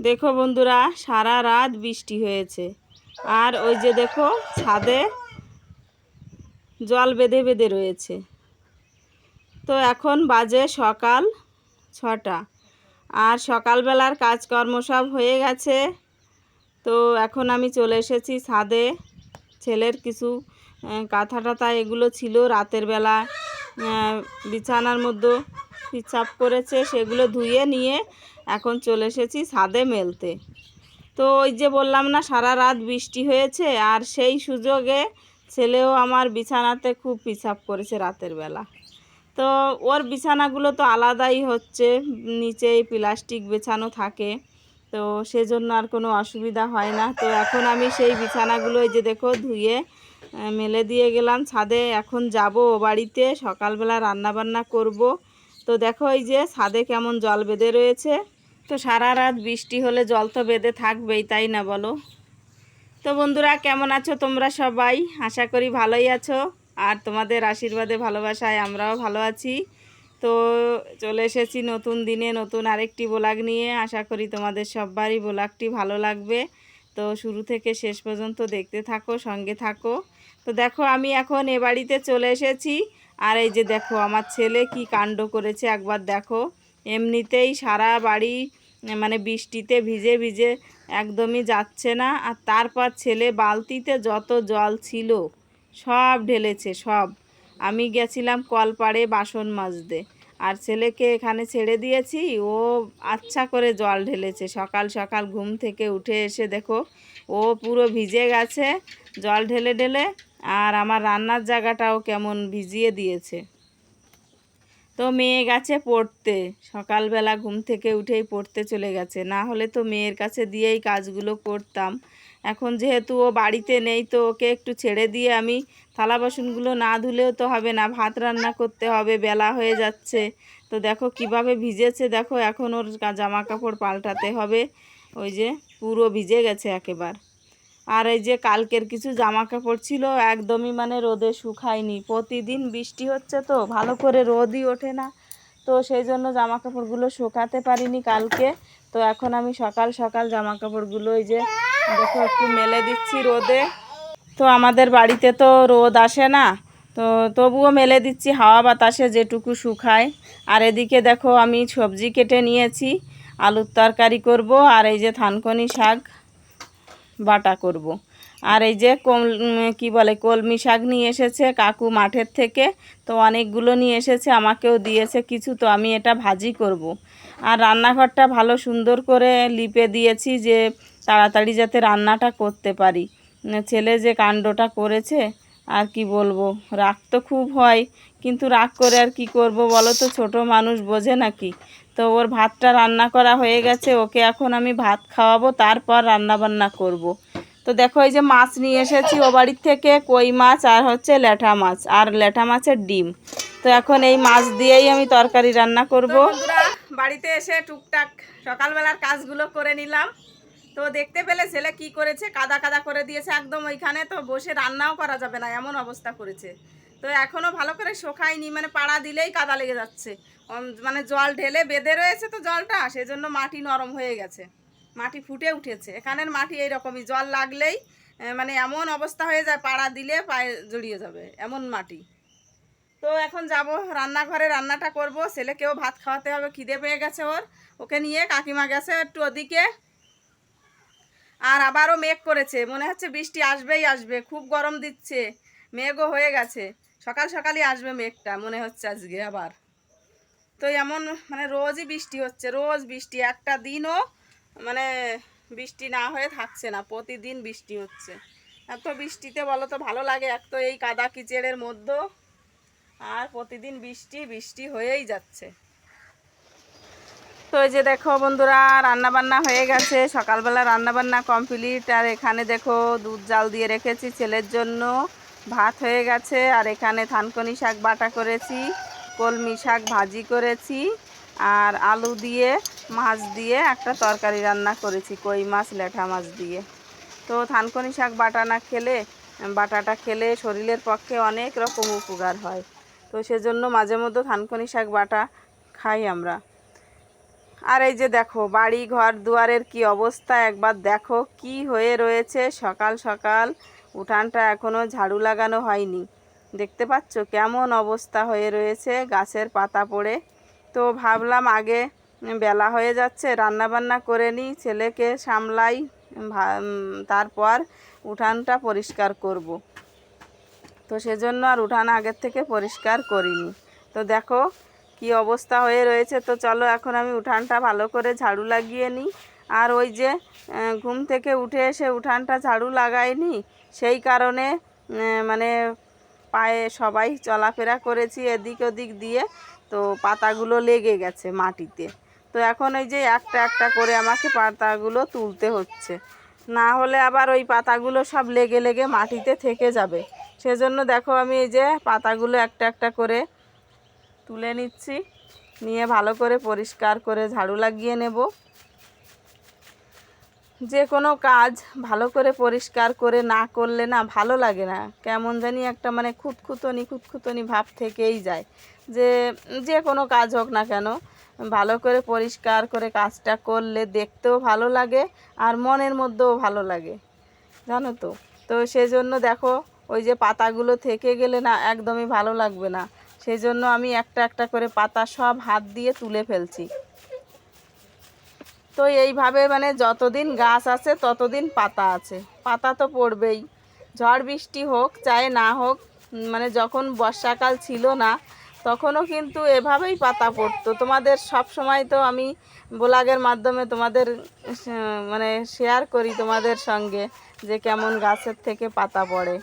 দেখো বন্ধুরা, সারা রাত বৃষ্টি হয়েছে। আর ওই যে দেখো, ছাদে জল বেঁধে বেঁধে রয়েছে। তো এখন বাজে সকাল ছটা। আর সকালবেলার কাজকর্ম সব হয়ে গেছে। তো এখন আমি চলে এসেছি ছাদে। ছেলের কিছু কাঁথা টাথা এগুলো ছিল রাতের বেলা। বিছানার মধ্যে পিচাপ করেছে, সেগুলো ধুয়ে নিয়ে এখন চলে এসেছি ছাদে মেলতে। তো ওই যে বললাম না, সারা রাত বৃষ্টি হয়েছে আর সেই সুযোগে ছেলেও আমার বিছানাতে খুব পিছাপ করেছে রাতের বেলা। তো ওর বিছানাগুলো তো আলাদাই হচ্ছে, নিচেই প্লাস্টিক বেছানো থাকে, তো সেজন্য আর কোনো অসুবিধা হয় না। তো এখন আমি সেই বিছানাগুলো যে দেখো ধুয়ে মেলে দিয়ে গেলাম ছাদে। এখন যাব ও বাড়িতে, সকালবেলা রান্না বান্না করব। তো দেখো এই যে ছাদে কেমন জল বেঁধে রয়েছে। তো সারা রাত বৃষ্টি হলে জল তো বেঁধে থাকবেই, তাই না বলো? তো বন্ধুরা, কেমন আছো তোমরা সবাই? আশা করি ভালোই আছো। আর তোমাদের আশীর্বাদে, ভালোবাসায় আমরাও ভালো আছি। তো চলে এসেছি নতুন দিনে, নতুন আরেকটি ব্লগ নিয়ে। আশা করি তোমাদের সবারই ব্লগটি ভালো লাগবে। তো শুরু থেকে শেষ পর্যন্ত দেখতে থাকো, সঙ্গে থাকো। তো দেখো, আমি এখন এ বাড়িতে চলে এসেছি। আর এই যে দেখো, আমার ছেলে কি কাণ্ড করেছে, একবার দেখো। এমনিতেই সারা বাড়ি মানে বৃষ্টিতে ভিজে ভিজে একদমই যাচ্ছে না। আর তারপর ছেলে বালতিতে যত জল ছিল, সব ঢেলেছে, সব। আমি গেছিলাম কলপাড়ে বাসন মাজতে। আর ছেলেকে এখানে ছেড়ে দিয়েছি, ও আচ্ছা করে জল ঢেলেছে। সকাল সকাল ঘুম থেকে উঠে এসে দেখো, ও পুরো ভিজে গেছে, জল ঢেলে ঢেলে আর আমার রান্নার জায়গাটাও কেমন ভিজিয়ে দিয়েছে। তো মেয়ে গেছে পড়তে। সকালবেলা ঘুম থেকে উঠেই পড়তে চলে গেছে। না হলে তো মেয়ের কাছে দিয়েই কাজগুলো করতাম। এখন যেহেতু ও বাড়িতে নেই, তো ওকে একটু ছেড়ে দিয়ে আমি থালা বাসনগুলো না ধুলেও তো হবে না, ভাত রান্না করতে হবে, বেলা হয়ে যাচ্ছে। তো দেখো কীভাবে ভিজেছে, দেখো এখন ওর জামা কাপড় পাল্টাতে হবে। ওই যে পুরো ভিজে গেছে একেবার। আর এই যে কালকের কিছু জামা কাপড় ছিল, একদমই মানে রোদে শুকায়নি। প্রতিদিন বৃষ্টি হচ্ছে তো, ভালো করে রোদই ওঠে না। তো সেই জন্য জামা কাপড়গুলো শুকাতে পারিনি কালকে। তো এখন আমি সকাল সকাল জামা কাপড়গুলো এই যে দেখো একটু মেলে দিচ্ছি রোদে। তো আমাদের বাড়িতে তো রোদ আসে না, তো তবুও মেলে দিচ্ছি হাওয়া বাতাসে যেটুকু শুকায়। আর এদিকে দেখো আমি সবজি কেটে নিয়েছি, আলুর তরকারি করব আর এই যে থানকনি শাক। বাটা করব। আর এই যে কম কি বলে, কলমি শাক নিয়ে এসেছে কাকু মাঠের থেকে, তো অনেকগুলো নিয়ে এসেছে, আমাকেও দিয়েছে কিছু, তো আমি এটা ভাজি করব। আর রান্নাঘরটা ভালো সুন্দর করে লিপে দিয়েছি যে তাড়াতাড়ি যাতে রান্নাটা করতে পারি ছেলে যে কাণ্ডটা করেছে, আর কি বলব, রাগ তো খুব হয়, কিন্তু রাগ করে আর কি করব বলো তো, ছোট মানুষ বোঝে নাকি তো ওর ভাতটা রান্না করা হয়ে গেছে ওকে এখন আমি ভাত খাওয়াবো তারপর রান্না বান্না করব। তো দেখো এই যে মাছ নিয়ে এসেছি ও বাড়ির থেকে কই মাছ আর হচ্ছে ল্যাঠা মাছ আর ল্যাঠা মাছের ডিম। তো এখন এই মাছ দিয়েই আমি তরকারি রান্না করব। বাড়িতে এসে টুকটাক সকালবেলার কাজগুলো করে নিলাম। তো দেখতে পেলে ছেলে কি করেছে কাদা কাদা করে দিয়েছে একদম ওইখানে তো বসে রান্নাও করা যাবে না এমন অবস্থা করেছে। তো এখনও ভালো করে শোকায়নি মানে পাড়া দিলেই কাদা লেগে যাচ্ছে। মানে জল ঢেলে বেঁধে রয়েছে তো জলটা, সেজন্য মাটি নরম হয়ে গেছে। মাটি ফুটে উঠেছে, এখানের মাটি এইরকমই, জল লাগলেই মানে এমন অবস্থা হয়ে যায়, পাড়া দিলে পায়ে জড়িয়ে যাবে, এমন মাটি। তো এখন যাব রান্নাঘরে, রান্নাটা করব ছেলেকেও ভাত খাওয়াতে হবে, খিদে পেয়ে গেছে ওর। ওকে নিয়ে কাকিমা গেছে একটু ওদিকে। আর আবারও মেঘ করেছে, মনে হচ্ছে বৃষ্টি আসবেই আসবে, খুব গরম দিচ্ছে, মেঘও হয়ে গেছে। সকাল সকালই আসবে মেঘটা, মনে হচ্ছে আজকে আবার। তো এমন মানে রোজই বৃষ্টি হচ্ছে, রোজ বৃষ্টি, একটা দিনও মানে বৃষ্টি না হয়ে থাকছে না, প্রতিদিন বৃষ্টি হচ্ছে। এত বৃষ্টিতে বলো তো ভালো লাগে, এক তো এই কাদা কিচেড়ের মধ্যে, আর প্রতিদিন বৃষ্টি বৃষ্টি হয়েই যাচ্ছে। তো এই যে দেখো বন্ধুরা রান্না বান্না হয়ে গেছে, সকালবেলা রান্না বান্না কমপ্লিট, আর এখানে দেখো দুধ জাল দিয়ে রেখেছি ছেলের জন্য। ভাত হয়ে গেছে আর এখানে থানকনি শাক বাটা করেছি, কলমি শাক ভাজি করেছি আর আলু দিয়ে, মাছ দিয়ে একটা তরকারি রান্না করেছি, কই মাছ, লেঠা মাছ দিয়ে। তো থানকনি শাক বাটা না খেলে, বাটাটা খেলে শরীরের পক্ষে অনেক রকম উপকার হয়। তো সেজন্য মাঝে মধ্যে থানকনি শাক বাটা খাই আমরা। আর এই যে দেখো, বাড়ি, ঘর, দুয়ারের কি অবস্থা, একবার দেখো কি হয়ে রয়েছে সকাল সকাল। উঠানটা এখনও ঝাড়ু লাগানো হয়নি। দেখতে পাচ্ছ কেমন অবস্থা হয়ে রয়েছে গাছের পাতা পড়ে। তো ভাবলাম আগে বেলা হয়ে যাচ্ছে রান্না বান্না করে নিই, ছেলেকে সামলাই তারপর উঠানটা পরিষ্কার করব। তো সেজন্য আর উঠান আগের থেকে পরিষ্কার করিনি। তো দেখো কি অবস্থা হয়ে রয়েছে। তো চলো এখন আমি উঠানটা ভালো করে ঝাড়ু লাগিয়ে নিই। আর ওই যে ঘুম থেকে উঠে এসে উঠানটা ঝাড়ু লাগাইনি সেই কারণে মানে পায়ে সবাই চলাফেরা করেছি এদিক ওদিক দিয়ে, তো পাতাগুলো লেগে গেছে মাটিতে। তো এখন ওই যে একটা একটা করে আমাকে পাতাগুলো তুলতে হচ্ছে। না হলে আবার ওই পাতাগুলো সব লেগে লেগে মাটিতে থেকে যাবে। সেজন্য দেখো আমি এই যে পাতাগুলো একটা একটা করে তুলে নিচ্ছি। নিয়ে ভালো করে পরিষ্কার করে ঝাড়ু লাগিয়ে নেব। যে কোনো কাজ ভালো করে পরিষ্কার করে না করলে না ভালো লাগে না। কেমন জানি একটা মানে খুঁতখুতনি খুঁতখুতনি ভাব থেকেই যায়। যে যে কোনো কাজ হোক না কেন, ভালো করে পরিষ্কার করে কাজটা করলে দেখতেও ভালো লাগে আর মনের মধ্যেও ভালো লাগে। জানো তো? তো সেই জন্য দেখো, ওই যে পাতাগুলো থেকে গেলে না একদমই ভালো লাগবে না। সেই জন্য আমি একটা একটা করে পাতা সব হাত দিয়ে তুলে ফেলছি। তো এইভাবে মানে যতদিন গাছ আছে, ততদিন পাতা আছে। পাতা তো পড়বেই। ঝড় বৃষ্টি হোক, চাই না হোক মানে যখন বর্ষাকাল ছিল না, তখনও কিন্তু এভাবেই পাতা পড়তো। তোমাদের সব সময় তো আমি ব্লগের মাধ্যমে তোমাদের মানে শেয়ার করি তোমাদের সঙ্গে যে কেমন গাছের থেকে পাতা পড়ে।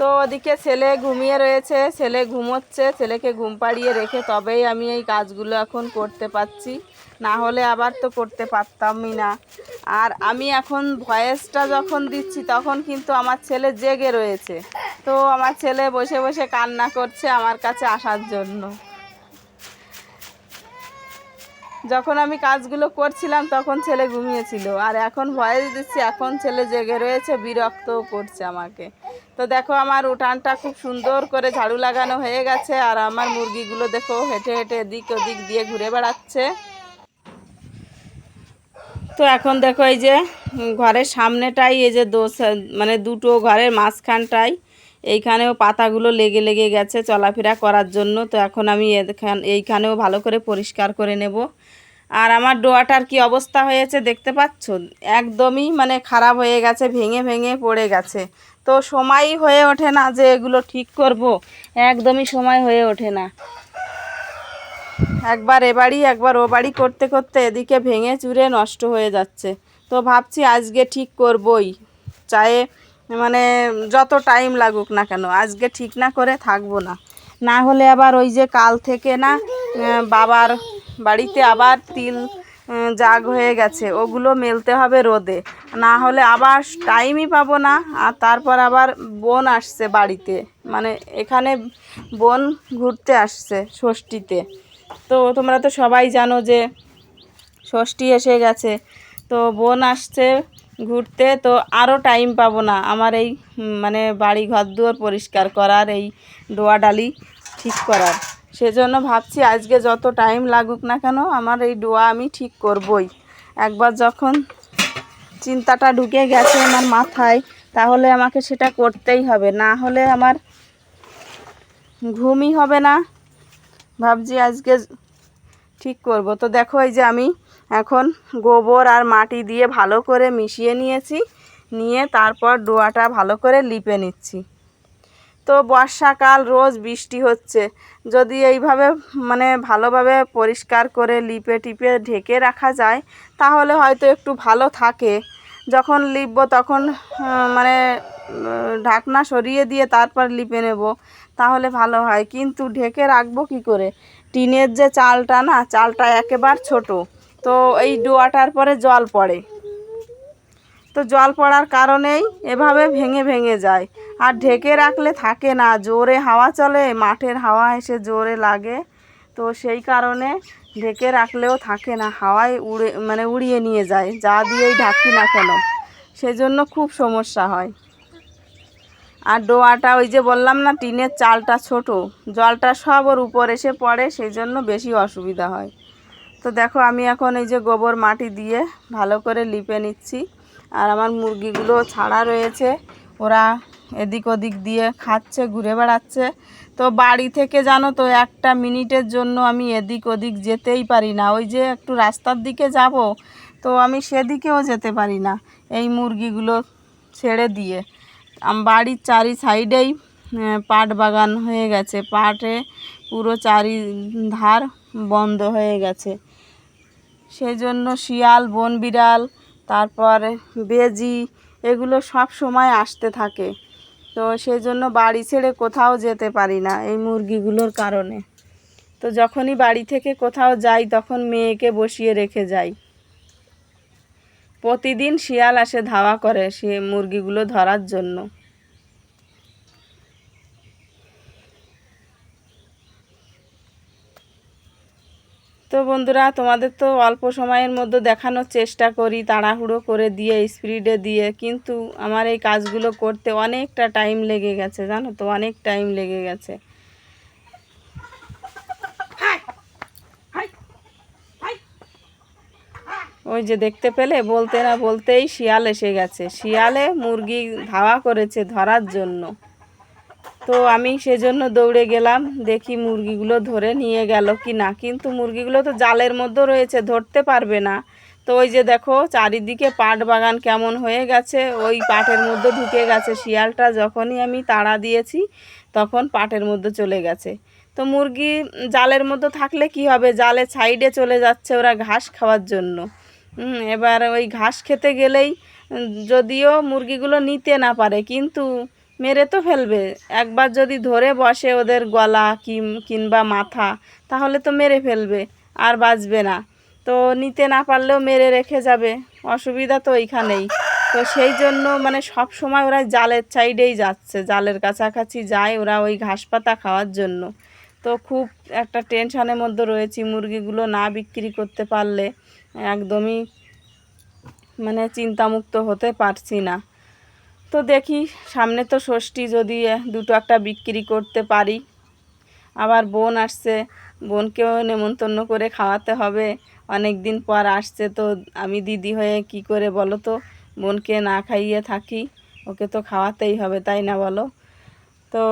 তো ওদিকে ছেলে ঘুমিয়ে রয়েছে, ছেলে ঘুমোচ্ছে, ছেলেকে ঘুম পাড়িয়ে রেখে তবেই আমি এই কাজগুলো এখন করতে পারছি। না হলে আবার তো করতে পারতামই না। আর আমি এখন ভয়েসটা যখন দিচ্ছি তখন কিন্তু আমার ছেলে জেগে রয়েছে। তো আমার ছেলে বসে বসে কান্না করছে আমার কাছে আসার জন্য। যখন আমি কাজগুলো করছিলাম, তখন ছেলে ঘুমিয়েছিল। আর এখন ভয়েস দিচ্ছি, এখন ছেলে জেগে রয়েছে, বিরক্তও করছে আমাকে। তো দেখো, আমার উঠানটা খুব সুন্দর করে ঝাড়ু লাগানো হয়ে গেছে, আর আমার মুরগিগুলো দেখো, হেঁটে হেঁটে এদিক ওদিক দিয়ে ঘুরে বেড়াচ্ছে। তো এখন দেখো, এই যে ঘরের সামনেটাই, এই যে দোষ মানে দুটো ঘরের মাঝখানটাই এইখানেও পাতাগুলো লেগে লেগে গেছে চলাফেরা করার জন্য, তো এখন আমি এখান, এইখানেও ভালো করে পরিষ্কার করে নেব। আর আমার ডোয়াটার কি অবস্থা হয়েছে দেখতে পাচ্ছ? একদমই মানে খারাপ হয়ে গেছে, ভেঙে ভেঙে পড়ে গেছে। তো সময়ই হয়ে ওঠে না যে এগুলো ঠিক করব, একদমই সময় হয়ে ওঠে না। একবার এ বাড়ি একবার ও বাড়ি করতে করতে এদিকে ভেঙে চুরে নষ্ট হয়ে যাচ্ছে। তো ভাবছি আজকে ঠিক করবই। চায়ে মানে যত টাইম লাগুক না কেন, আজকে ঠিক না করে থাকব না। না হলে আবার ওই যে কাল থেকে না বাবার বাড়িতে আবার তিল জাগ হয়ে গেছে, ওগুলো মেলতে হবে রোদে। না হলে আবার টাইমই পাবো না, আর তারপর আবার বোন আসছে বাড়িতে। মানে এখানে বোন ঘুরতে আসছে ষষ্ঠীতে। তো তোমরা তো সবাই জানো যে ষষ্ঠী এসে গেছে, তো বোন আসছে ঘুরতে, তো আরও টাইম পাবো না। আমার এই মানে বাড়ি ঘর দুয়ার পরিষ্কার করার, এই ডোয়া ডালি ঠিক করার। সেজন্য ভাবছি আজকে যত টাইম লাগুক না কেন, আমার এই ডোয়া আমি ঠিক করবই। একবার যখন চিন্তাটা ঢুকে গেছে আমার মাথায়, তাহলে আমাকে সেটা করতেই হবে। না হলে আমার ঘুমই হবে না। ভাবছি আজকে ঠিক করব। তো দেখো এই যে আমি এখন গোবর আর মাটি দিয়ে ভালো করে মিশিয়ে নিয়েছি। নিয়ে তারপর ডোয়াটা ভালো করে লিপে নিচ্ছি। তো বর্ষাকাল, রোজ বৃষ্টি হচ্ছে। যদি এইভাবে মানে ভালোভাবে পরিষ্কার করে লিপে টিপে ঢেকে রাখা যায়, তাহলে হয়তো একটু ভালো থাকে। যখন লিপব তখন মানে ঢাকনা সরিয়ে দিয়ে তারপর লিপে নেব, তাহলে ভালো হয়। কিন্তু ঢেকে রাখব কি করে? টিনের যে চালটা না, চালটা একেবার ছোট। তো এই ডোয়াটার পরে জল পড়ে। তো জল পড়ার কারণেই এভাবে ভেঙে ভেঙে যায়। আর ঢেকে রাখলে থাকে না, জোরে হাওয়া চলে, মাঠের হাওয়া এসে জোরে লাগে। তো সেই কারণে ঢেকে রাখলেও থাকে না, হাওয়ায় উড়ে মানে উড়িয়ে নিয়ে যায়, যা দিয়েই ঢাকি না কেন। সেজন্য খুব সমস্যা হয়। আর ডোয়াটা ওই যে বললাম না, টিনের চালটা ছোট, জলটা সব ওর উপর এসে পড়ে সেই জন্য বেশি অসুবিধা হয়। তো দেখো, আমি এখন এই যে গোবর মাটি দিয়ে ভালো করে লিপে নিচ্ছি। আর আমার মুরগিগুলো ছাড়া রয়েছে। ওরা এদিক ওদিক দিয়ে খাচ্ছে, ঘুরে বেড়াচ্ছে। তো বাড়ি থেকে জানো তো, একটা মিনিটের জন্য আমি এদিক ওদিক যেতেই পারি না। ওই যে একটু রাস্তার দিকে যাব, তো আমি সেদিকেও যেতে পারি না এই মুরগিগুলো ছেড়ে দিয়ে। বাড়ির চারি সাইডেই পাট বাগান হয়ে গেছে। পাটে পুরো চারি ধার বন্ধ হয়ে গেছে। সেই জন্য শিয়াল বন বিড়াল তারপরে বেজি, এগুলো সব সময় আসতে থাকে। তো সেই জন্য বাড়ি ছেড়ে কোথাও যেতে পারি না এই মুরগিগুলোর কারণে। তো যখনই বাড়ি থেকে কোথাও যাই, তখন মেয়েকে বসিয়ে রেখে যাই। প্রতিদিন শিয়াল আসে ধাওয়া করে সে মুরগিগুলো ধরার জন্য। তো বন্ধুরা, তোমাদের তো অল্প সময়ের মধ্যে দেখানোর চেষ্টা করি, তাড়াহুড়ো করে দিয়ে, স্পিডে দিয়ে। কিন্তু আমার এই কাজগুলো করতে অনেকটা টাইম লেগে গেছে, জানো তো, অনেক টাইম লেগে গেছে। ওই যে দেখতে পেলে, বলতে না বলতেই শিয়াল এসে গেছে। শিয়ালে মুরগি ধাওয়া করেছে ধরার জন্য। তো আমি সেজন্য দৌড়ে গেলাম, দেখি মুরগিগুলো ধরে নিয়ে গেল কি না কিন্তু মুরগিগুলো তো জালের মধ্যে রয়েছে, ধরতে পারবে না। তো ওই যে দেখো, চারিদিকে পাট বাগান কেমন হয়ে গেছে, ওই পাটের মধ্যে ঢুকে গেছে শিয়ালটা। যখনই আমি তাড়া দিয়েছি, তখন পাটের মধ্যে চলে গেছে। তো মুরগি জালের মধ্যে থাকলে কি হবে? জালের সাইডে চলে যাচ্ছে ওরা ঘাস খাওয়ার জন্য। এবার ওই ঘাস খেতে গেলেই যদিও মুরগিগুলো নিতে না পারে, কিন্তু মেরে তো ফেলবে। একবার যদি ধরে বসে ওদের গলা কিম, কিংবা মাথা, তাহলে তো মেরে ফেলবে, আর বাঁচবে না। তো নিতে না পারলেও মেরে রেখে যাবে, অসুবিধা তো ওইখানেই তো সেই জন্য মানে সব সময় ওরা জালের সাইডেই যাচ্ছে, জালের কাছাকাছি যায় ওরা ওই ঘাস পাতা খাওয়ার জন্য। তো খুব একটা টেনশনের মধ্যে রয়েছি, মুরগিগুলো না বিক্রি করতে পারলে একদমই মানে চিন্তামুক্ত হতে পারছি না। তো দেখি, সামনে তো ষষ্ঠী, যদি দুটো একটা বিক্রি করতে পারি। আবার বোন আসছে, বোনকেও নেমন্তন্ন করে খাওয়াতে হবে। অনেক দিন পর আসছে তো, আমি দিদি হয়ে কি করে বলো তো? বোনকে না খাইয়ে থাকি, ওকে তো খাওয়াতেই হবে, তাই না বলো? তো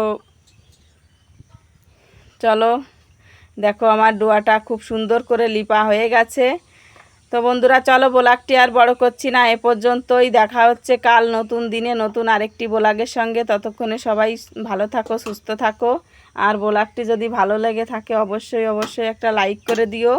চলো, দেখো আমার ডোয়াটা খুব সুন্দর করে লিপা হয়ে গেছে। তো বন্ধুরা, চলো ব্লাগটি আর বড় করছি না, এ পর্যন্তই। দেখা হচ্ছে কাল নতুন দিনে, নতুন আরেকটি ব্লাগের সঙ্গে। ততক্ষণে সবাই ভালো থাকো, সুস্থ থাকো। আর ব্লাগটি যদি ভালো লেগে থাকে, অবশ্যই অবশ্যই একটা লাইক করে দিও।